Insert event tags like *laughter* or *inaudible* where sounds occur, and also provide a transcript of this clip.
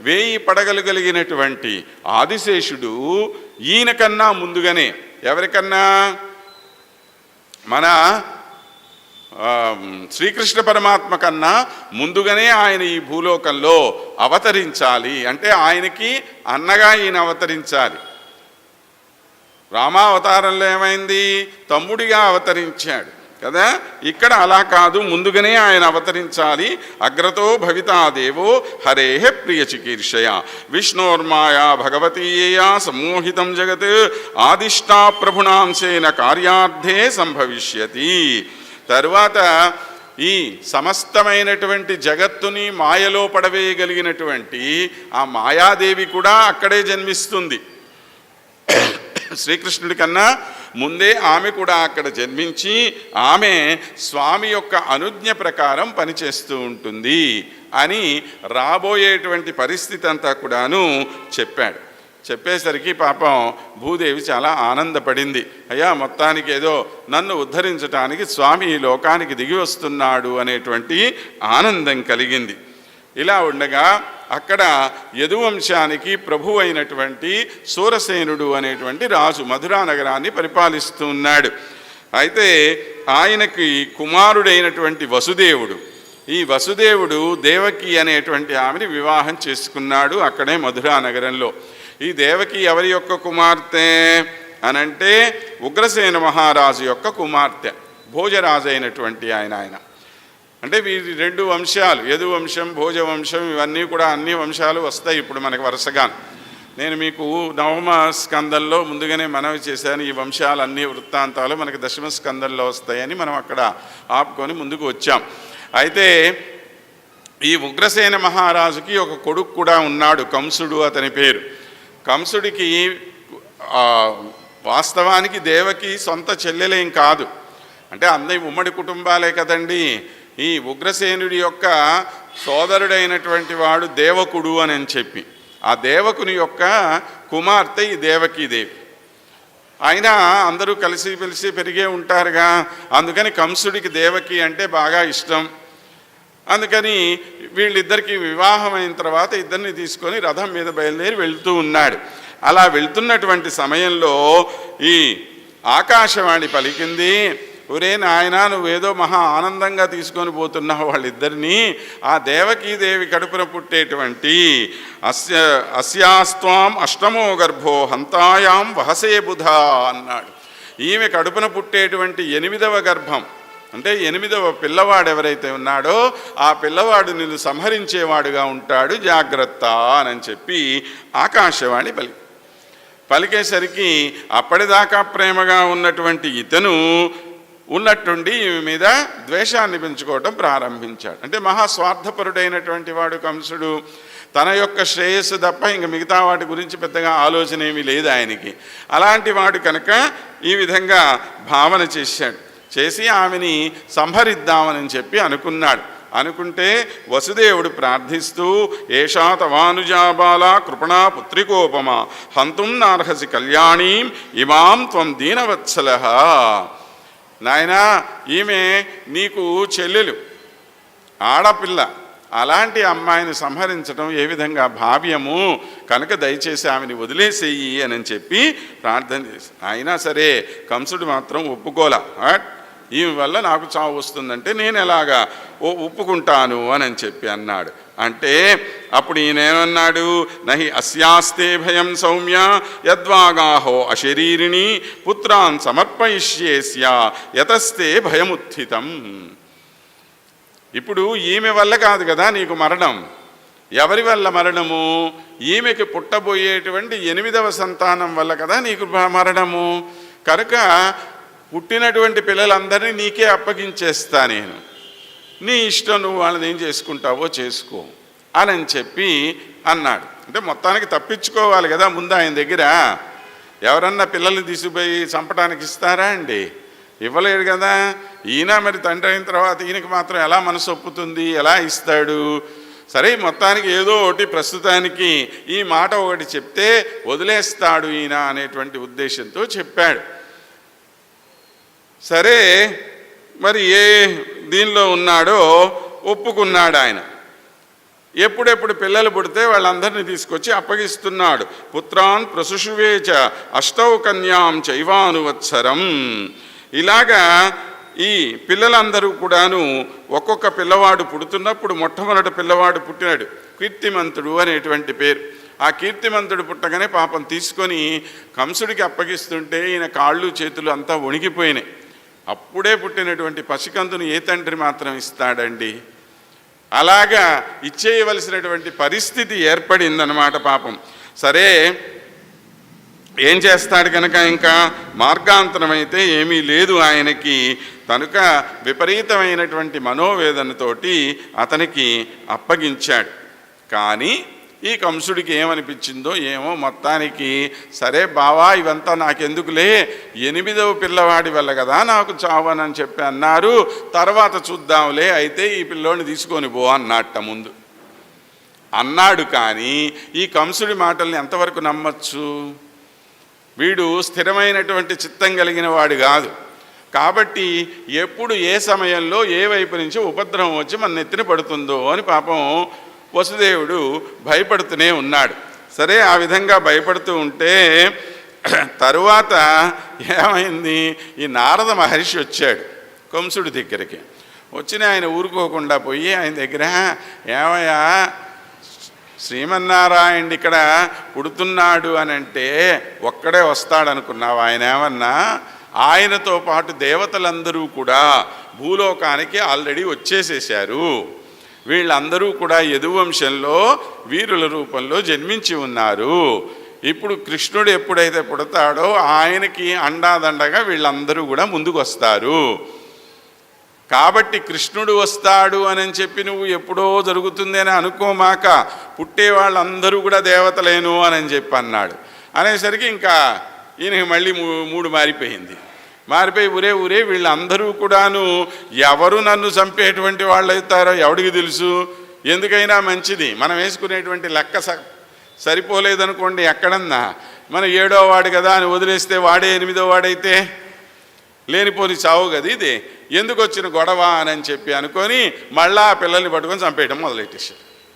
వేయి పడగలు కలిగినటువంటి ఆదిశేషుడు ఈయన కన్నా ముందుగానే. ఎవరికన్నా? మన శ్రీకృష్ణ పరమాత్మ కన్నా ముందుగానే ఆయన ఈ భూలోకంలో అవతరించాలి. అంటే ఆయనకి అన్నగా ఈయన అవతరించాలి. రామావతారంలో ఏమైంది? తమ్ముడిగా అవతరించాడు. కదా? ఇక్కడ అలా కాదు ముందుగానే ఆయన అవతరించాలి. అగ్రతో భవితాదేవో హరే ప్రియ చికీర్షయ. విష్ణోర్మాయా భగవతీయా సమ్మోహితం జగత్. ఆదిష్టా ప్రభుణాంశేన కార్యార్థే సంభవిష్యతి. తరువాత ఈ సమస్తమైనటువంటి జగత్తుని మాయలో పడవేయగలిగినటువంటి ఆ మాయాదేవి కూడా అక్కడే జన్మిస్తుంది. *coughs* శ్రీకృష్ణుడి కన్నా ముందే ఆమె కూడా అక్కడ జన్మించి ఆమె స్వామి యొక్క అనుజ్ఞ ప్రకారం పనిచేస్తూ ఉంటుంది అని రాబోయేటువంటి పరిస్థితి అంతా కూడాను చెప్పాడు. చెప్పేసరికి పాపం భూదేవి చాలా ఆనందపడింది. అయ్యా మొత్తానికి ఏదో నన్ను ఉద్ధరించడానికి స్వామి ఈ లోకానికి దిగి వస్తున్నాడు అనేటువంటి ఆనందం కలిగింది. ఇలా ఉండగా అక్కడ యదువంశానికి ప్రభు అయినటువంటి సూరసేనుడు అనేటువంటి రాజు మధురా నగరాన్ని పరిపాలిస్తూ ఉన్నాడు అయితే ఆయనకి కుమారుడైనటువంటి వసుదేవుడు ఈ వసుదేవుడు దేవకి అనేటువంటి ఆమెని వివాహం చేసుకున్నాడు అక్కడే మధురా నగరంలో. ఈ దేవకి ఎవరి యొక్క కుమార్తె? అనంటే ఉగ్రసేన మహారాజు యొక్క కుమార్తె భోజరాజు అయినటువంటి ఆయన ఆయన. అంటే వీరి రెండు వంశాలు యదు వంశం భోజ వంశం ఇవన్నీ కూడా అన్ని వంశాలు వస్తాయి ఇప్పుడు మనకు వరుసగా నేను మీకు నవమ స్కందంలో ముందుగానే మనవి చేశాను ఈ వంశాలన్నీ వృత్తాంతాలు మనకు దశమ స్కందంలో వస్తాయని మనం అక్కడ ఆపుకొని ముందుకు వచ్చాం. అయితే ఈ ఉగ్రసేన మహారాజుకి ఒక కొడుకు కూడా ఉన్నాడు కంసుడు అతని పేరు. కంసుడికి వాస్తవానికి దేవకి సొంత చెల్లెలేం కాదు. అంటే అందరి ఉమ్మడి కుటుంబాలే కదండీ. ఈ ఉగ్రసేనుడి యొక్క సోదరుడైనటువంటి వాడు దేవకుడు అని అని చెప్పి. ఆ దేవకుని యొక్క కుమార్తె ఈ దేవకీదేవి. అయినా అందరూ కలిసి పిలిచి పెరిగే ఉంటారుగా. అందుకని కంసుడికి దేవకి అంటే బాగా ఇష్టం. అందుకని వీళ్ళిద్దరికి వివాహం అయిన తర్వాత ఇద్దరిని తీసుకొని రథం మీద బయలుదేరి వెళ్తూ ఉన్నాడు. అలా వెళ్తున్నటువంటి సమయంలో ఈ ఆకాశవాణి పలికింది ఒరే నాయన నువ్వేదో మహా ఆనందంగా తీసుకొని పోతున్నావు. వాళ్ళిద్దరినీ ఆ దేవకీదేవి కడుపున పుట్టేటువంటి అస్య అస్యాస్వాం అష్టమో గర్భో హంతాయాం వహసే బుధ అన్నాడు. ఈమె కడుపున పుట్టేటువంటి ఎనిమిదవ గర్భం అంటే ఎనిమిదవ పిల్లవాడు ఎవరైతే ఉన్నాడో ఆ పిల్లవాడు నిన్ను సంహరించేవాడుగా ఉంటాడు జాగ్రత్త అని చెప్పి ఆకాశవాణి పలి పలికేసరికి అప్పటిదాకా ప్రేమగా ఉన్నటువంటి ఇతను ఉన్నట్టుండి ఈమె మీద ద్వేషాన్ని పెంచుకోవటం ప్రారంభించాడు. అంటే మహాస్వార్థపరుడైనటువంటి వాడు కంసుడు తన యొక్క శ్రేయస్సు తప్ప ఇంక మిగతా వాటి గురించి పెద్దగా ఆలోచన ఏమీ లేదు ఆయనకి. అలాంటి వాడు కనుక ఈ విధంగా భావన చేశాడు. చేసి ఆమెని సంహరిద్దామని చెప్పి అనుకున్నాడు. అనుకుంటే వసుదేవుడు ప్రార్థిస్తూ ఏషా తవానుజాబాల కృపణా పుత్రికోపమా హంతుం నార్హసి కళ్యాణీం ఇమాం త్వం దీనవత్సల నాయనా ఈమె నీకు చెల్లెలు. ఆడపిల్ల. అలాంటి అమ్మాయిని సంహరించడం ఏ విధంగా భావ్యము? కనుక దయచేసి ఆమెని వదిలేసేయి అని చెప్పి ప్రార్థన చేసి అయినా సరే కంసుడు మాత్రం ఒప్పుకోలే. ఈమె వల్ల నాకు చావు వస్తుందంటే నేను ఎలాగా ఓ ఒప్పుకుంటాను అని చెప్పి అన్నాడు. అంటే అప్పుడు ఈయనేమన్నాడు? నహి అస్యాస్తే భయం సౌమ్య యద్వాగాహో అశరీరిణి పుత్రాన్ సమర్పయిష్యేస్య యతస్తే భయముత్థితం. ఇప్పుడు ఈమె వల్ల కాదు కదా నీకు మరణం. ఎవరి వల్ల మరణము? ఈమెకి పుట్టబోయేటువంటి ఎనిమిదవ సంతానం వల్ల కదా నీకు మరణము. కనుక పుట్టినటువంటి పిల్లలందరినీ నీకే అప్పగించేస్తా నేను. నీ ఇష్టం నువ్వు వాళ్ళని ఏం చేసుకుంటావో చేసుకో అని చెప్పి అన్నాడు. అంటే మొత్తానికి తప్పించుకోవాలి కదా ముందు ఆయన దగ్గర. ఎవరన్నా పిల్లల్ని తీసుకుపోయి చంపడానికి ఇస్తారా అండి? ఇవ్వలేడు కదా. ఈయన మరి తండ్రి అయిన తర్వాత ఈయనకి మాత్రం ఎలా మనసు ఒప్పుతుంది? ఎలా ఇస్తాడు? సరే మొత్తానికి ఏదో ఒకటి ప్రస్తుతానికి ఈ మాట ఒకటి చెప్తే వదిలేస్తాడు ఈయన అనేటువంటి ఉద్దేశంతో చెప్పాడు. సరే మరి ఏ దీనిలో ఉన్నాడో ఒప్పుకున్నాడు ఆయన. ఎప్పుడెప్పుడు పిల్లలు పుడితే వాళ్ళందరినీ తీసుకొచ్చి అప్పగిస్తున్నాడు. పుత్రాన్ ప్రసుషువేచ అష్టౌ కన్యాం చైవానువత్సరం ఇలాగా ఈ పిల్లలందరూ కూడాను ఒక్కొక్క పిల్లవాడు పుడుతున్నప్పుడు మొట్టమొదటి పిల్లవాడు పుట్టినాడు. కీర్తిమంతుడు అనేటువంటి పేరు. ఆ కీర్తిమంతుడు పుట్టగానే పాపం తీసుకొని కంసుడికి అప్పగిస్తుంటే ఈయన కాళ్ళు చేతులు అంతా వణికిపోయినాయి. అప్పుడే పుట్టినటువంటి పసికందును ఏ తండ్రి మాత్రం ఇస్తాడండి? అలాగా ఇచ్చేయవలసినటువంటి పరిస్థితి ఏర్పడిందనమాట పాపం. సరే ఏం చేస్తాడు కనుక ఇంకా? మార్గాంతరం అయితే ఏమీ లేదు ఆయనకి. కనుక విపరీతమైనటువంటి మనోవేదనతోటి అతనికి అప్పగించాడు. కానీ ఈ కంసుడికి ఏమనిపించిందో ఏమో మొత్తానికి సరే బావా ఇవంతా నాకెందుకులే? ఎనిమిదవ పిల్లవాడి వల్ల కదా నాకు చావనని చెప్పి అన్నారు. తర్వాత చూద్దాంలే అయితే ఈ పిల్లోని తీసుకొని పో అన్నట్ట ముందు. అన్నాడు కానీ ఈ కంసుడి మాటల్ని ఎంతవరకు నమ్మచ్చు? వీడు స్థిరమైనటువంటి చిత్తం కలిగిన వాడు కాదు. కాబట్టి ఎప్పుడు ఏ సమయంలో ఏ వైపు నుంచి ఉపద్రవం వచ్చి మన నెత్తిన పడుతుందో అని పాపం వసుదేవుడు భయపడుతూనే ఉన్నాడు. సరే ఆ విధంగా భయపడుతూ ఉంటే తరువాత ఏమైంది? ఈ నారద మహర్షి వచ్చాడు కంసుడి దగ్గరికి. వచ్చిన ఆయన ఊరుకోకుండా పోయి ఆయన దగ్గర ఏమయ్యా శ్రీమన్నారాయణ ఇక్కడ పుడుతున్నాడు అని అంటే ఒక్కడే వస్తాడనుకున్నావు? ఆయన ఏమన్నా? ఆయనతో పాటు దేవతలందరూ కూడా భూలోకానికి ఆల్రెడీ వచ్చేసేసారు వీళ్ళందరూ కూడా యదువంశంలో వీరుల రూపంలో జన్మించి ఉన్నారు. ఇప్పుడు కృష్ణుడు ఎప్పుడైతే పుడతాడో ఆయనకి అండాదండగా వీళ్ళందరూ కూడా ముందుకు వస్తారు కాబట్టి కృష్ణుడు వస్తాడు అని చెప్పి నువ్వు ఎప్పుడో జరుగుతుంది అని అనుకోమాక పుట్టే వాళ్ళందరూ కూడా దేవతలేను అని చెప్పి అన్నాడు. అనేసరికి ఇంకా ఈయనకి మళ్ళీ మూ- మూడు మారిపోయింది. మారిపోయి ఊరే ఊరే వీళ్ళందరూ కూడాను ఎవరు నన్ను చంపేటువంటి వాళ్ళు అవుతారో ఎవడికి తెలుసు? ఎందుకైనా మంచిది. మనం వేసుకునేటువంటి లెక్క స సరిపోలేదనుకోండి ఎక్కడన్నా. మనం ఏడో వాడు కదా అని వదిలేస్తే వాడే ఎనిమిదో వాడైతే లేనిపోని చావు కదా ఇది. ఎందుకు వచ్చిన గొడవ అని చెప్పి అనుకొని మళ్ళా ఆ పిల్లల్ని పట్టుకొని చంపేయడం మొదలెట్టేశారు.